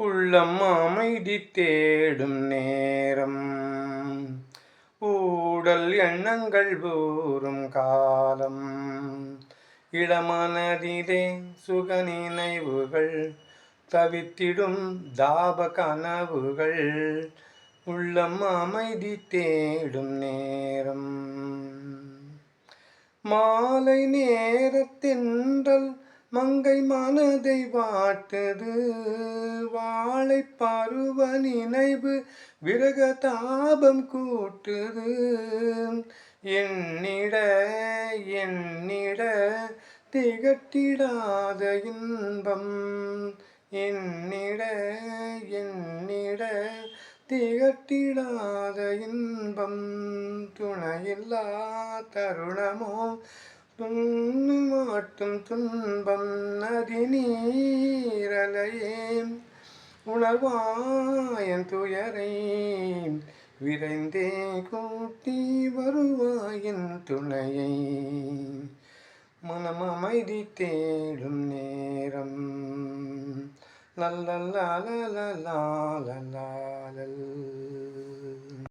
உள்ளம் அமைதி தேடும் நேரம். ஊடல் எண்ணங்கள் ஊறும் காலம். இளமனதிலே சுக நினைவுகள் தவித்திடும் தாப கனவுகள். உள்ளம் அமைதி தேடும் நேரம். மாலை நேரத்தின்றல் மங்கை மனதை வாட்டுது வாழை பருவ நினைவு விரக தாபம் கூட்டுது. என்னிட என்னிட திகட்டிடாத இன்பம். என்னிட என்னிட திகட்டிடாத இன்பம். துணையில்லா தருணமோ துண்ணுமாட்டும் துன்பம் நதி நீரலையே உணர்வாயன் துயரை விரைந்தே கூட்டி வருவாயின் துணையை மனம் அமைதி தேடும் நேரம். லல்லல்லா லல்லா லல்லா